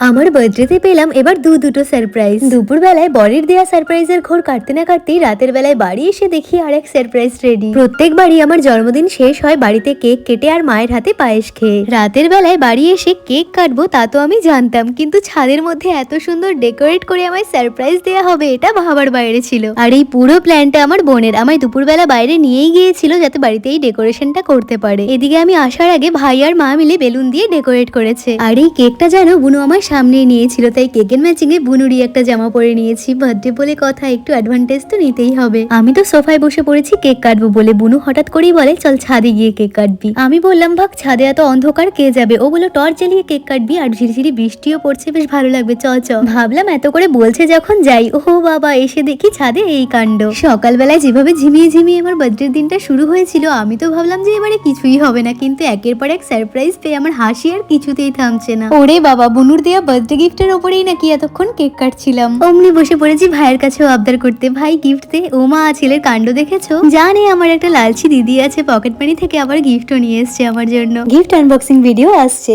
আমার বার্থডেতে পেলাম এবার দু দুটো সারপ্রাইজ দুপুর বেলায় বরের দেয়া সারপ্রাইজের ঘোর কাটতে না কাটতেই রাতের বেলায় বাড়ি এসে দেখি আর এক সারপ্রাইজ রেডি প্রত্যেকবারই আমার জন্মদিন শেষ হয় বাড়িতে কেক কেটে আর মায়ের হাতে পায়েস খেয়ে। রাতের বেলায় বাড়ি এসে কেক কাটবো তা তো আমি জানতাম, কিন্তু ছাদের মধ্যে এত সুন্দর ডেকোরেট করে আমায় সারপ্রাইজ দেয়া হবে এটা ভাবার বাইরে ছিল। আর এই পুরো প্ল্যানটা আমার বোনের, আমায় দুপুরবেলা বাইরে নিয়েই গিয়েছিল যাতে বাড়িতে এই ডেকোরেশনটা করতে পারে। এদিকে আমি আসার আগে ভাই আর মা মিলে বেলুন দিয়ে ডেকোরেট করেছে। আর এই কেকটা যেন বুনু আমার সামনে নিয়েছিল, তাই কেকের ম্যাচিং এ বুনুরই একটা জামা পরে নিয়েছি। বার্থডে বলে কথা, একটু অ্যাডভান্টেজ তো নিতেই হবে। আমি তো সোফায় বসে পড়েছি কেক কাটবো বলে বুনু হঠাৎ করেই বলে, চল ছাদে গিয়ে কেক কাটবি। আমি বললাম, ভাগ, ছাদে এত অন্ধকার, কে যাবে? ও বলে টর্চ জ্বালিয়ে কেক কাটবি আর ঝিরিঝিরি বৃষ্টিও পড়ছে, বেশ ভালো লাগবে, চ চ। ভাবলাম, এত করে বলছে যখন যাই ও বাবা, এসে দেখি ছাদে এই কাণ্ড। সকালবেলায় যেভাবে ঝিমিয়ে ঝিমিয়ে আমার বার্থডের দিনটা শুরু হয়েছিল, আমি তো ভাবলাম যে এবারে কিছুই হবে না, কিন্তু একের পর এক সারপ্রাইজ পেয়ে আমার হাসি আর কিছুতেই থামছে না। ওরে বাবা, বুনুর দেয়া বার্থডে গিফটের ওপরেই নাকি এতক্ষণ কেক কাটছিলাম। অমনি বসে পড়েছি ভাইয়ের কাছেও আবদার করতে। ভাই গিফট দে ও মা ছেলের কাণ্ড দেখেছ? জানে আমার একটা লালচি দিদি আছে পকেট মানি থেকে আবার গিফটও নিয়ে এসছে আমার জন্য। গিফট আনবক্সিং ভিডিও আসছে।